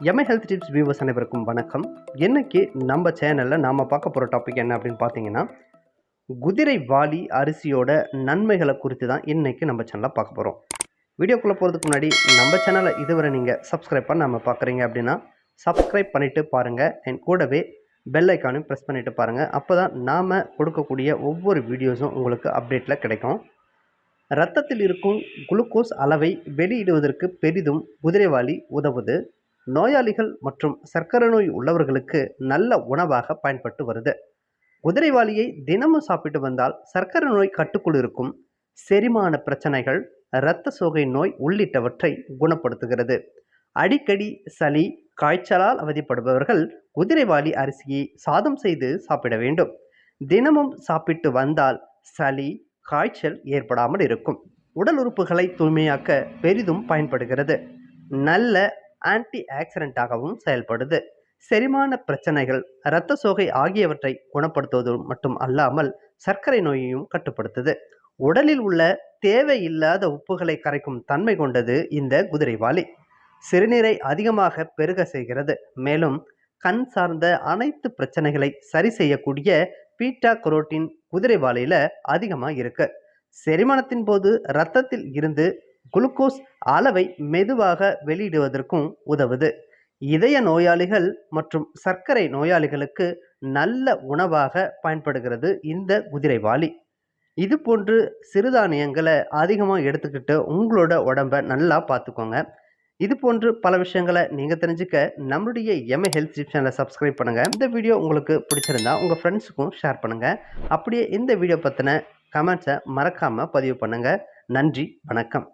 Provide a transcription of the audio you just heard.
Mi health tips viewers அனைவருக்கும் வணக்கம். இன்னைக்கு நம்ம சேனலில் நாம் பார்க்க போகிற டாபிக் என்ன அப்படின்னு பார்த்தீங்கன்னா குதிரை வாலி அரிசியோட நன்மைகளை குறித்து தான் இன்றைக்கி நம்ம சேனலில் பார்க்க போகிறோம் வீடியோக்குள்ளே போகிறதுக்கு முன்னாடி நம்ம சேனலை இதுவரை நீங்கள் சப்ஸ்கிரைப் பண்ண நம்ம பார்க்குறீங்க அப்படின்னா சப்ஸ்கிரைப் பண்ணிவிட்டு பாருங்கள் என் கூடவே பெல் ஐக்கானும் ப்ரெஸ் பண்ணிவிட்டு பாருங்கள் அப்போ தான் நாம் கொடுக்கக்கூடிய ஒவ்வொரு வீடியோஸும் உங்களுக்கு அப்டேட்டில் கிடைக்கும். ரத்தத்தில் இருக்கும் குளுக்கோஸ் அளவை வெளியிடுவதற்கு பெரிதும் குதிரைவாலி உதவுது. நோயாளிகள் மற்றும் சர்க்கரை நோய் உள்ளவர்களுக்கு நல்ல உணவாக பயன்பட்டு வருது. குதிரைவாலியை தினமும் சாப்பிட்டு வந்தால் சர்க்கரை நோய் கட்டுக்குள் இருக்கும். செரிமான பிரச்சனைகள் இரத்த சோகை நோய் உள்ளிட்டவற்றை குணப்படுத்துகிறது. அடிக்கடி சளி காய்ச்சலால் அவதிப்படுபவர்கள் குதிரைவாலி அரிசியை சாதம் செய்து சாப்பிட வேண்டும். தினமும் சாப்பிட்டு வந்தால் சளி காய்ச்சல் ஏற்படாமல் இருக்கும். உடல் உறுப்புகளை தூய்மையாக்க பெரிதும் பயன்படுகிறது. நல்ல ஆன்டி ஆக்சிடென்ட்டாகவும் செயல்படுது. செரிமான பிரச்சனைகள் இரத்த சோகை ஆகியவற்றை குணப்படுத்துவது மட்டும் அல்லாமல் சர்க்கரை நோயையும் கட்டுப்படுத்துது. உடலில் உள்ள தேவையில்லாத உப்புகளை கரைக்கும் தன்மை கொண்டது இந்த குதிரைவாலி. சிறுநீரை அதிகமாக பெருக செய்கிறது. மேலும் கண் சார்ந்த அனைத்து பிரச்சனைகளை சரி செய்யக்கூடிய பீட்டா குரோட்டின் குதிரைவாலியில் அதிகமாக இருக்கு. செரிமானத்தின் போது இரத்தத்தில் இருந்து குளுக்கோஸ் அளவை மெதுவாக வெளியிடுவதற்கும் உதவுது. இதய நோயாளிகள் மற்றும் சர்க்கரை நோயாளிகளுக்கு நல்ல உணவாக பயன்படுகிறது இந்த குதிரைவாளி இது போன்று சிறுதானியங்களை அதிகமாக எடுத்துக்கிட்டு உங்களோட உடம்பை நல்லா பார்த்துக்கோங்க. இது போன்று பல விஷயங்களை நீங்கள் தெரிஞ்சுக்க நம்மளுடைய எம்ஏ ஹெல்த் டிப் சேனலை சப்ஸ்கிரைப் பண்ணுங்கள் இந்த வீடியோ உங்களுக்கு பிடிச்சிருந்தா உங்கள் ஃப்ரெண்ட்ஸுக்கும் ஷேர் பண்ணுங்கள் அப்படியே இந்த வீடியோ பற்றின கமெண்ட்ஸை மறக்காமல் பதிவு பண்ணுங்கள் நன்றி வணக்கம்.